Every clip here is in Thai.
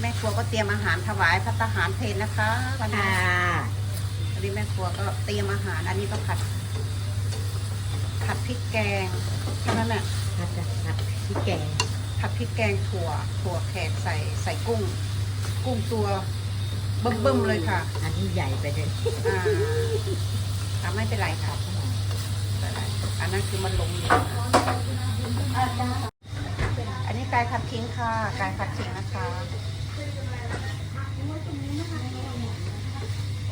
แม่ครัวก็เตรียมอาหารถวายพระทหารเพลนนะคะวันนี้ค่ะวันนี้แม่ครัวก็เตรียมอาหาร อันนี้ก็ผัด ผัดพริกแกงแค่นั้นแหละผัดผัดพริกแกงผัดพริกแกงถั่ว ถั่วแขกใส่ใส่กุ้ง กุ้งตัวเบิ่มๆเลยค่ะ อันนี้ใหญ่ไปเลยอ่าไม่เป็นไรค่ะ ไม่เป็นไร อันนั้นคือมันลงอยู่อันนี้ไก่ผัดขิงค่ะไก่ผัดขิงนะคะ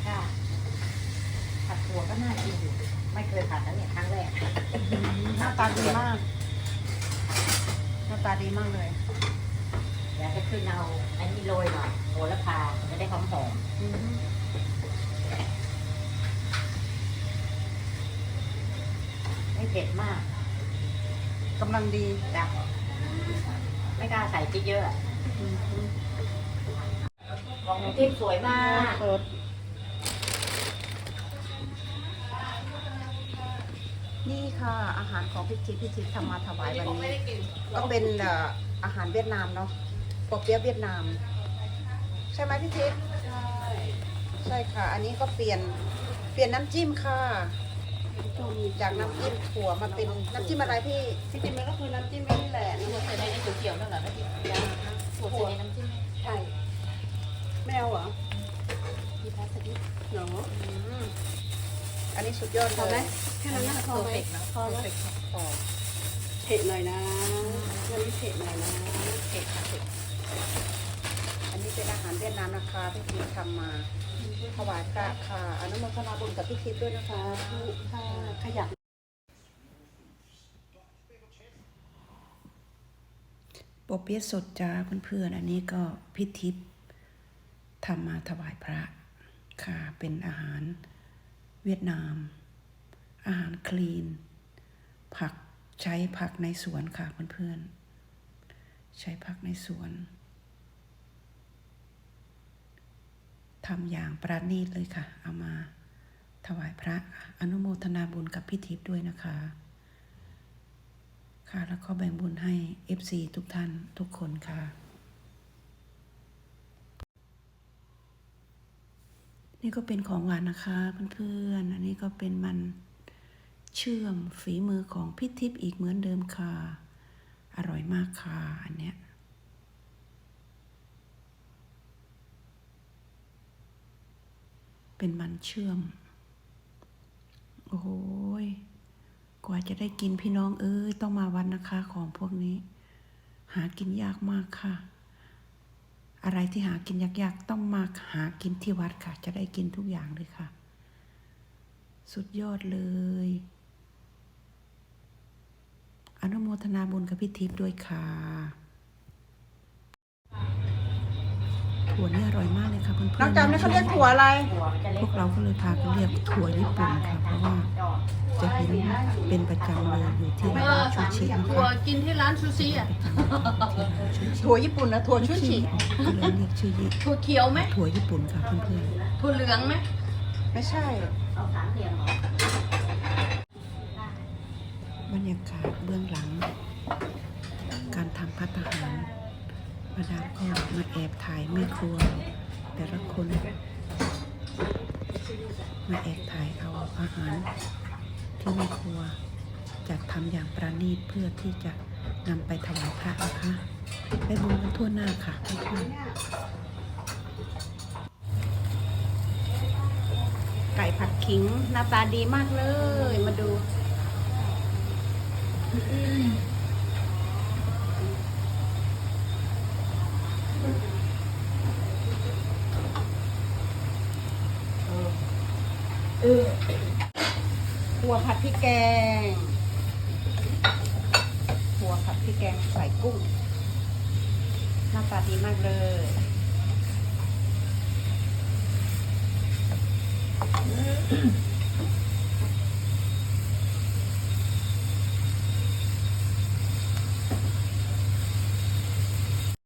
ค่ะผัดถั่วก็น่ากินอยู่ ไม่เคยผัดแล้วเนี่ยครั้งแรก หน้าตาดีมาก หน้าตาดีมากเลยเดี๋ยวจะขึ้นเอาอันนี้โรยหน่อยโหระพาจะได้หอมหอม ไม่เผ็ดมากกำลังดีจ้ะไม่กล้าใส่พริกเยอะอะของทิพย์สวยมากสดนี่ค่ะอาหารของพิชิตพิชิตทำมาถวายวันนี้ก็เป็นเอ่ออาหารเวียดนามเนาะปอเปี๊ยะเวียดนาม ใช่ไหมพี่ทิพย์ใช่ใช่ค่ะ อันนี้ก็เปลี่ยนเปลี่ยนน้ำจิ้มค่ะ จากน้ำจิ้มถั่วมาเป็นน้ำจิ้มอะไรพี่ที่จริงมันก็คือน้ำจิ้มนี่แหละน้ำมันใส่ในไอ้เขียวๆนั่นแหละนะพี่ยาถั่วใส่ในน้ำจิ้มใช่แมวเหรอพี่พัสดุหนออืมอันนี้สุดยอดพอไหเลมยแค่นั้นนะพอไหมพอไหมพอเผ็ดหน่อยนะวันนี้เผ็ดหน่อยนะเผ็ดค่ะเผ็ดอันนี้เป็นอาหารเวียดนามนะคะพี่ทิพย์ทำมา ถวายพระค่ะอนุโมทนาบุญกับพี่ทิพย์ด้วยนะคะถ้าขยับปอเปี๊ยะสดจ้าเพื่อนๆอันนี้ก็พิทิพย์ทำมาถวายพระค่ะเป็นอาหารเวียดนาม อาหารคลีน ผักใช้ผักในสวนค่ะเพื่อนๆใช้ผักในสวน ทำอย่างประณีตเลยค่ะ เอามาถวายพระอนุโมทนาบุญกับพิทิพย์ด้วยนะคะ ค่ะแล้วก็แบ่งบุญให้ FC ทุกท่านทุกคนค่ะ นี่ก็เป็นของหวานนะคะเพื่อนๆ อันนี้ก็เป็นมันเชื่อมฝีมือของพี่ทิพย์อีกเหมือนเดิมค่ะ อร่อยมากค่ะอันเนี้ย เป็นมันเชื่อม โอ้โหยกว่าจะได้กินพี่น้องเอ้ยต้องมาวันนะคะของพวกนี้ หากินยากมากค่ะ อะไรที่หากินยากๆต้องมาหากินที่วัดค่ะ จะได้กินทุกอย่างเลยค่ะ สุดยอดเลย อนุโมทนาบุญกับพี่ทิพย์ด้วยค่ะ ถั่วนี่อร่อยมากเลยค่ะเพื่อนๆน้องจำนี่เขาเรียกถั่วอะไรถั่วมันจะเล็พกวกเราก็เลยพากันเรียกถั่วญี่ปุ่นค่ะเพราะว่าจะเห็นเป็นประจำเลยอยู่ที่ร้านชูชินะถั่วคะกินที่ร้านซูชิอะถั่วญี่ปุ่นนะถั่วชูชิก็เลยเรียกชื่อญี่ถั่วเขียวไหมถั่วญี่ปุ่นค่ะเพื่อนถั่วเหลืองไหมๆไม่ใช่เอาสามเหลี่ยมเหรอบรรยากาศเบื้องหลัง การทำพัตตาหาร มาดามก็มาแอบถ่ายแม่ครัว แต่ละคน มาแอบถ่ายเอาอาหารที่แม่ครัวจัดทำอย่างประณีตเพื่อที่จะนำไปถวายพระนะคะได้บุญกันทั่วหน้าค่ะเพื่อนไก่ผัดขิงหน้าตาดีมากเลย มาดู หัวผัดพริกแกง หัวผัดพริกแกงใส่กุ้ง หน้าตาดีมากเลยอ